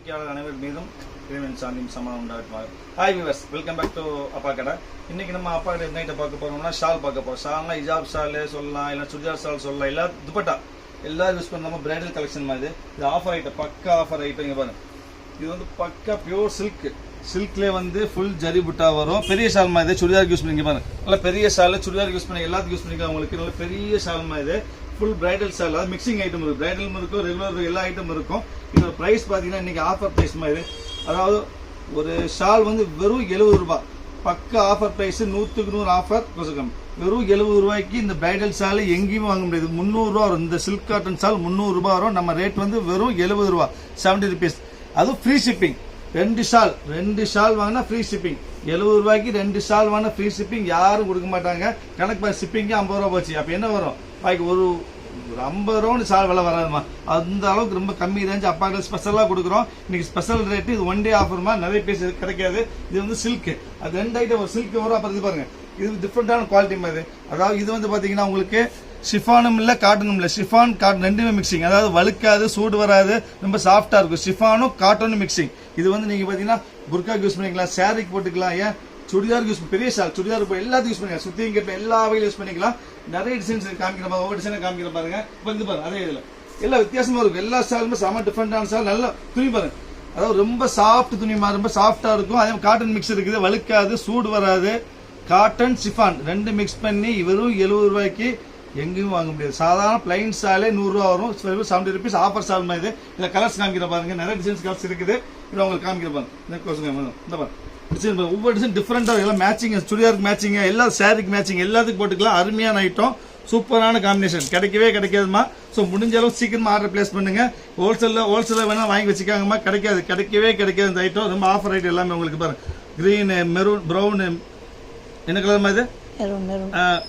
வாடிக்கையாளர் அனைவர் மீதும் இறைவன் சாந்தியும் சமாளம் உண்டாட்டுவார் hi viewers welcome back to Appa Kadai இன்னைக்கு நம்ம அப்பா கடை என்ன பார்க்க போறோம்னா ஷால் பார்க்க போறோம். ஷால்னா இஜாப் ஷாலு சொல்லலாம் இல்லை சுடிதார் ஷால் சொல்லலாம். எல்லா துப்பட்டா எல்லாரும் யூஸ் பண்ணாம பிரைடல் கலெக்ஷன் மாதிரி. இது ஆஃபர் ஐட்டம் பக்கா ஆஃபர் ஐட்டம் இங்க பாருங்க. இது வந்து பக்கா பியூர் சில்க் சில்க்லேயே வந்து ஃபுல் ஜரி புட்டா வரும். பெரிய ஷால் மாதிரி. சுடிதார் யூஸ் பண்ணிங்க பாருங்க. நல்ல பெரிய ஷால் சுடிதார் யூஸ் பண்ணி எல்லாத்துக்கும் யூஸ் பண்ணிக்கலாம் உங்களுக்கு. நல்ல பெரிய ஷால் மாதிரி ஃபுல் பிரைடல் ஷால் அதாவது மிக்சிங் ஐட்டம் இருக்கும் பிரைடலும் இருக்கும் ரெகுலர் எல்லா ஐட்டம் இருக்கும். இதோட ப்ரைஸ் பார்த்தீங்கன்னா இன்றைக்கி ஆஃபர் ப்ரைஸ் மாதிரி அதாவது ஒரு ஷால் வந்து வெறும் எழுபது ரூபாய் பக்க ஆஃபர் ப்ரைஸ் நூற்றுக்கு நூறு ஆஃபர் கொஞ்சம் வெறும் எழுபது ரூபாய்க்கு இந்த பிரைடல் ஷால் எங்கேயுமே வாங்க முடியாது. முந்நூறுரூவா வரும். இந்த சில்க் காட்டன் ஷால் முந்நூறுரூபா வரும். நம்ம ரேட் வந்து வெறும் எழுபது ரூபா. செவன்டி ருபீஸ் அதுவும் ஃப்ரீ ஷிப்பிங் ரெண்டு ஷால் ரெண்டு ஷால் வாங்கினா ஃப்ரீ ஷிப்பிங் எழுபது ரூபாய்க்கு ரெண்டு ஷால் வாங்கினா ஃப்ரீ ஷிப்பிங் யாரும் கொடுக்க மாட்டாங்க. கணக்கு பார்த்து ஷிப்பிங்கே ஐம்பது ரூபா போச்சு. அப்போ என்ன வரும்? பாய்க்கு ஒரு ஒரு ஐம்பது ரூபான்னு ஷால் விலை வராதுமா அந்த அளவுக்கு ரொம்ப கம்மி ரேஞ்ச் அப்பாக்கள் ஸ்பெஷலாக கொடுக்குறோம். இன்னைக்கு ஸ்பெஷல் ரேட்டு இது ஒன் டே ஆஃபர்மா நிறைய பேர் கிடைக்காது. இது வந்து சில்க்கு அது ரெண்டு ஐட்டம் ஒரு சில்க் வரும். அப்புறம் இது பாருங்க. இது டிஃப்ரெண்டான குவாலிட்டி மாதிரி அதாவது இது வந்து பார்த்தீங்கன்னா உங்களுக்கு ஷிஃபானும் இல்லை காட்டனும் இல்லை. ஷிஃபான் காட்டன் ரெண்டுமே மிக்சிங் அதாவது வழுக்காது சூடு வராது ரொம்ப சாஃப்டாக இருக்கும். ஷிஃபானும் காட்டனும் மிக்சிங் இது வந்து நீங்கள் பார்த்தீங்கன்னா புர்காக்கு யூஸ் பண்ணிக்கலாம் சாரிக்கு போட்டுக்கலாம் ஏன்? சுடிதார் யூஸ் பெரிய ஷால் சுடிதார் போய் எல்லாத்துக்கும் யூஸ் பண்ணிக்கலாம். சுத்தியும் கட்ட எல்லா வகையிலும் யூஸ் பண்ணிக்கலாம். நிறைய டிசைன்ஸ் காமிக்கிற பாருங்க ஒவ்வொரு டிசைனை காமிக்கிற பாருங்க. இப்போ இது பாருங்க அதே இதில். எல்லாம் வித்தியாசமாக இருக்கும். எல்லா ஷாலுமே செம டிஃப்ரெண்டான ஷால் நல்லா துணி பாருங்க. அதாவது ரொம்ப சாஃப்ட் துணி மாதிரி ரொம்ப சாஃப்டாக இருக்கும். அதே காட்டன் மிக்ஸ் இருக்குது. வழுக்காது சூடு வராது. காட்டன் சிஃபான் ரெண்டு மிக்ஸ் பண்ணி வெறும் எழுபது ரூபாய்க்கு எங்கேயும் வாங்க முடியாது. சாதாரண பிளைன் ஷாலே நூறுரூவா வரும். செவன்டி ருபீஸ் ஆஃபர் ஷால் மாதிரி இது. இதில் கலர்ஸ் காமிக்கிற பாருங்க. நிறைய டிசைன்ஸ் கலர்ஸ் இருக்குது. இது உங்களுக்கு காமிக்கிற பாருங்க. இந்த பாருங்க. டிசைன் பாருங்க. ஒவ்வொரு டிசைன் டிஃப்ரெண்டாக எல்லாம் மேட்சிங் சுடிதாருக்கு மேட்சிங் எல்லா சாரிக்கு மேட்சிங் எல்லாத்துக்கும் போட்டுக்கலாம். அருமையான ஐட்டம் சூப்பரான காம்பினேஷன் கிடைக்கவே கிடைக்காதுமா ஸோ முடிஞ்ச அளவு சீக்கிரமா ஆர்டர் பிளேஸ் பண்ணுங்க. ஹோல்சேலில் ஹோல்சேலில் வேணா வாங்கி வச்சுக்காங்கம்மா. கிடைக்காது. கிடைக்கவே கிடைக்காது இந்த ஐட்டம் ரொம்ப ஆஃபர் ஐட்டம் எல்லாமே உங்களுக்கு பாருங்க. க்ரீனு மெரூன் ப்ரௌனு என்ன கலர் மாதிரி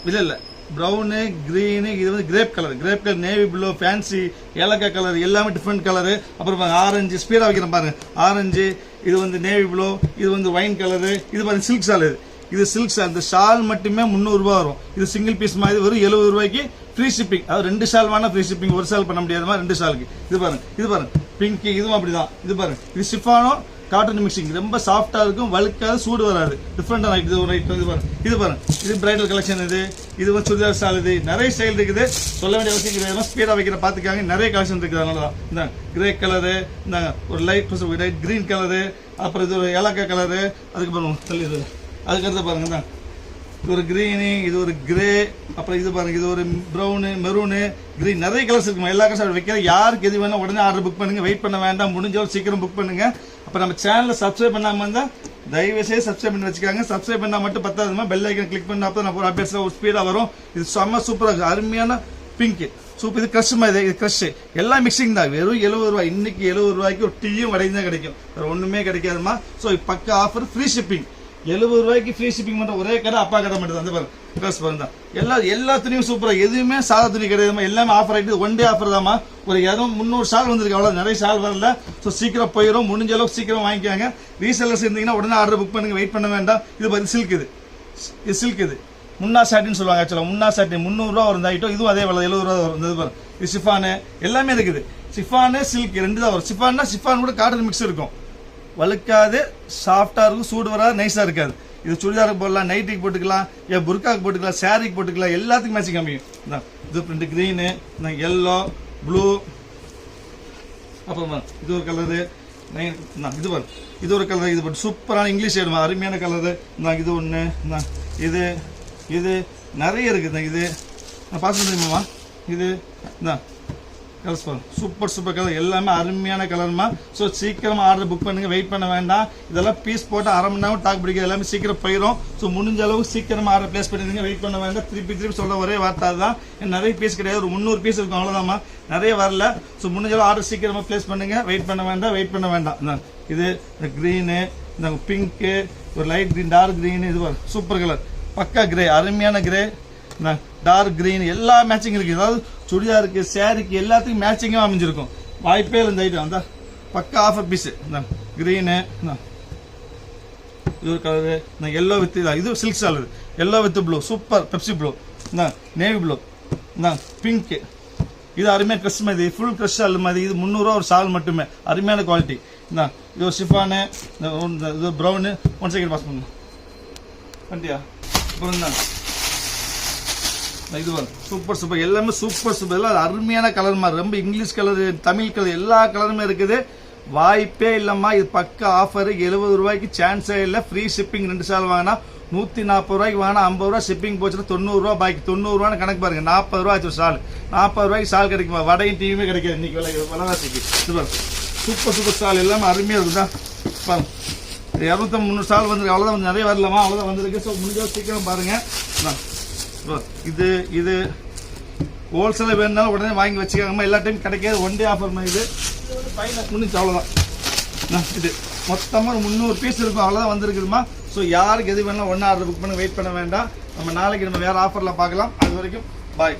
இல்ல இல்ல. ப்ரௌனு க்ரீனு இது வந்து grape colour grape colour navy blue fancy ஏலக்காய் கலர் எல்லாமே டிஃப்ரெண்ட் கலரு அப்புறம் ஆரஞ்சு ஸ்பீடாக வைக்கிறேன் பாருங்க. ஆரஞ்சு இது வந்து நேவி ப்ளூ இது வந்து ஒயின் கலரு இது பாருங்க சில்க் ஷால் இது. இது சில்க் ஷால் இந்த ஷால் மட்டுமே முந்நூறுரூவா வரும். இது சிங்கிள் பீஸ் மாதிரி வரும் எழுபது ரூபாய்க்கு ஃப்ரீ ஷிப்பிங் அது ரெண்டு ஷால் வேணால் ஃப்ரீ ஷிப்பிங் ஒரு ஷால் பண்ண முடியாதுமா ரெண்டு ஷாலுக்கு இது பாருங்க இது பாருங்க. பிங்க்கு இதுவும் அப்படிதான். இது பாருங்க இது ஷிஃபானோ காட்டன் மிக்சிங் ரொம்ப சாஃப்டாக இருக்கும் வழுக்காது சூடு வராது. டிஃப்ரெண்டாக இது ஒரு ஐட்டம் இது பாருங்க. இது பாருங்க. இது பிரைடல் கலெக்ஷன் இது. இது வந்து சுடிதார் ஸ்டால் இது. நிறைய ஸ்டைல் இருக்குது. சொல்ல வேண்டிய அவசியம் கிடையாது. ஸ்பீடாக வைக்கிற பார்த்துக்காங்க நிறைய கலெக்ஷன் இருக்குது அதனால தான் இந்த கிரே கலரு இந்த ஒரு லைட் லைட் கிரீன் கலரு அப்புறம் இது ஒரு ஏலக்காய் கலரு அதுக்கப்புறம் தள்ளி அதுக்கடுத்து பாருங்க தான் இது ஒரு கிரீனு இது ஒரு கிரே அப்புறம் இது பாருங்க இது ஒரு ப்ரௌனு மெரூனு கிரீன் நிறைய கலர்ஸ் இருக்குமா? எல்லா கலர்ஸ் வைக்கிற யாருக்கு எது வேணால் உடனே ஆர்டர் புக் பண்ணுங்க. வெயிட் பண்ண வேண்டாம். முடிஞ்சவரை சீக்கிரம் புக் பண்ணுங்க. அப்போ நம்ம சேனலை சப்ஸ்கிரைப் பண்ணாமல் இருந்தால் தயவு செய்து சப்ஸ்கிரைப் பண்ணி வச்சுக்காங்க. சப்ஸ்கிரைப் பண்ணால் மட்டும் பத்தாதுமா? பெல் ஐக்கன் கிளிக் பண்ணால் அப்போ நம்ம அப்டேட்ஸ்ல ஒரு ஸ்பீடாக வரும். இது செம்ம சூப்பராக இருக்கும் அருமையான பிங்க் சூப்பர் இது க்ரஷ் மாதிரி. இது க்ரஷ் எல்லாம் மிக்சிங் தான். வெறும் எழுபது ரூபாய். இன்னைக்கு எழுபது ரூபாய்க்கு ஒரு டீயும் வடையும் தான் கிடைக்கும். வேறு ஒன்றுமே கிடைக்காதுமா? ஸோ பக்க ஆஃபர் ஃப்ரீ ஷிப்பிங் எழுபது ரூபாய்க்கு ஃப்ரீ ஷிப்பிங் பண்ற ஒரே கடை அப்பா கடை மட்டும் தான். அந்த பாருங்க ட்ரெஸ் பாருங்க எல்லா எல்லா துணியும் சூப்பரா எதுவுமே சாதா துணி கிடையாதுமா எல்லாமே ஆஃபர் ஆயிட்டு ஒன் டே ஆஃபர் தாமா ஒரு இரநூறு முந்நூறு ஷால் வந்திருக்கு அவ்வளோ நிறைய ஷால் வரல. ஸோ சீக்கிரம் போயிடும் முடிஞ்ச அளவுக்கு சீக்கிரம் வாங்கிக்காங்க. ரீசெல்லர்ஸ் இருந்தீங்கன்னா உடனே ஆர்டர் புக் பண்ணுங்க வெயிட் பண்ண வேண்டாம். இது பாருங்க சில்க் இது. இது சில்க் இது. முன்னா சாட்டின்னு சொல்லுவாங்க ஆக்சுவலாக முன்னா சாட்டி முந்நூறுரூவா வரும் ஐட்டம் இதுவும் அதே வேலை எழுபது ரூபா வந்தது பாரு பாருங்க இது சிஃபானு எல்லாமே இருக்குது. சிஃபானு சில்க் ரெண்டு தான் வரும். சிஃபான்னா சிஃபான் கூட காட்டன் மிக்ஸ் இருக்கும். வலுக்காது சாஃப்டாக இருக்கும் சூடு வராது நைஸாக இருக்காது. இது சுடிதாருக்கு போடலாம் நைட்டிக்கு போட்டுக்கலாம் ஏன் புர்காக்கு போட்டுக்கலாம் சாரிக்கு போட்டுக்கலாம் எல்லாத்துக்கும் மேட்சிங் அமையும் இது ரெண்டு க்ரீனு இந்த எல்லோ ப்ளூ அப்புறமா இது ஒரு கலரு இது பாரு. இது ஒரு கலர் இது பண்ணு சூப்பரான இங்கிலீஷ் ஷேடு அருமையான கலரு இந்தாங்க இது ஒன்று இது இது நிறைய இருக்குது இது. நான் பார்த்து தெரியுமாம்மா இது இதான் கலர்ஸ் பாருங்க சூப்பர் சூப்பர் கலர் எல்லாமே அருமையான கலர்மா ஸோ சீக்கிரமாக ஆர்டர் புக் பண்ணுங்க. வெயிட் பண்ண வேண்டாம். இதெல்லாம் பீஸ் போட்டு அரை மணி நேரம் டாக் பிடிக்கிறது. எல்லாமே சீக்கிரம் போயிடும் ஸோ முடிஞ்ச அளவுக்கு சீக்கிரமாக ஆர்டர் பிளேஸ் பண்ணிடுங்க. வெயிட் பண்ண வேண்டாம். திருப்பி திருப்பி சொல்ல ஒரே வார்த்தை தான் ஏன்னா நிறைய பீஸ் கிடையாது. ஒரு முந்நூறு பீஸ் இருக்கும். அவ்வளோதாம்மா நிறைய வரல. ஸோ முடிஞ்ச அளவு ஆர்டர் சீக்கிரமாக பிளேஸ் பண்ணுங்க. வெயிட் பண்ண வேண்டாம். வெயிட் பண்ண வேண்டாம். இது இந்த க்ரீனு இந்த பிங்க்கு ஒரு லைட் க்ரீன் டார்க் க்ரீன் இது சூப்பர் கலர் பக்கா கிரே அருமையான கிரே டார்க் கிரீன் எல்லா மேட்சிங் இருக்கு. அதாவது சுடிதாருக்கு சேரீக்கு எல்லாத்துக்கும் மேட்சிங்காக அமைஞ்சிருக்கும். வாய்ப்பே இல்லை இந்த ஐட்டம் அந்த பக்கா ஆஃபர் பீஸ் இந்த க்ரீனு இது ஒரு கலரு இந்த எல்லோ வித் இதா இது silk shawl yellow with blue super Pepsi blue இந்த நேவி ப்ளூ இந்த பிங்க்கு இது அருமையான க்ரெஷ் மாதிரி. ஃபுல் க்ரெஷ் சால் மாதிரி. இது முந்நூறுரூவா ஒரு சால் மட்டுமே. அருமையான குவாலிட்டி இந்த இது ஒரு ஷிஃபானு இந்த இது ப்ரௌனு ஒன் செகண்ட் பாஸ் பண்ணுங்க. வண்டியா? அப்புறம் தான் இது வந்து சூப்பர் சூப்பர் எல்லாமே சூப்பர் சூப்பர் எல்லாம் அருமையான கலர் மாதிரி ரொம்ப இங்கிலீஷ் கலர் தமிழ் கலர் எல்லா கலருமே இருக்குது. வாய்ப்பே இல்லைம்மா இது பக்க ஆஃபர் எழுபது ரூபாய்க்கு சான்ஸே இல்லை. ஃப்ரீ ஷிப்பிங் ரெண்டு சால் வாங்கினா நூற்றி நாற்பது ரூபாய்க்கு வாங்கினா ஐம்பது ரூபா ஷிப்பிங் போச்சுன்னா தொண்ணூறுரூவா பாக்கி தொண்ணூறுரூவான்னு கணக்கு பாருங்க. நாற்பது ரூபா ஆச்சு சால் நாற்பது ரூபாய்க்கு சால் கிடைக்குமா? வடையும் டிவியுமே கிடைக்காது. இன்னைக்கு விலை விலைவாசிக்கு. இது சூப்பர் சூப்பர் சால் எல்லாமே அருமையாக இருக்குதா? பாருங்க. இரநூத்தம்பது முந்நூறு சால் வந்துருக்கு. அவ்வளோதான் வந்து நிறைய வரலாமா? அவ்வளோதான் வந்திருக்கு. ஸோ முடிஞ்சால் சீக்கிரம் பாருங்கள் இது இது ஹோல்சேலில் வேணுனாலும் உடனே வாங்கி வச்சுக்காங்கம்மா எல்லா டைம் கிடைக்காது. ஒன் டே ஆஃபர் இது? ஃபைனல் முடிஞ்சு அவ்வளோதான் இது மொத்தமாக முந்நூறு பீஸ் இருக்கும். அவ்வளோதான் வந்திருக்குதுமா. ஸோ யாருக்கு எது வேணாலும் ஒன்றா ஆர்டர் புக் பண்ண வெயிட் பண்ண வேண்டாம். நம்ம நாளைக்கு நம்ம வேறு ஆஃபரில் பார்க்கலாம். அது வரைக்கும் பாய்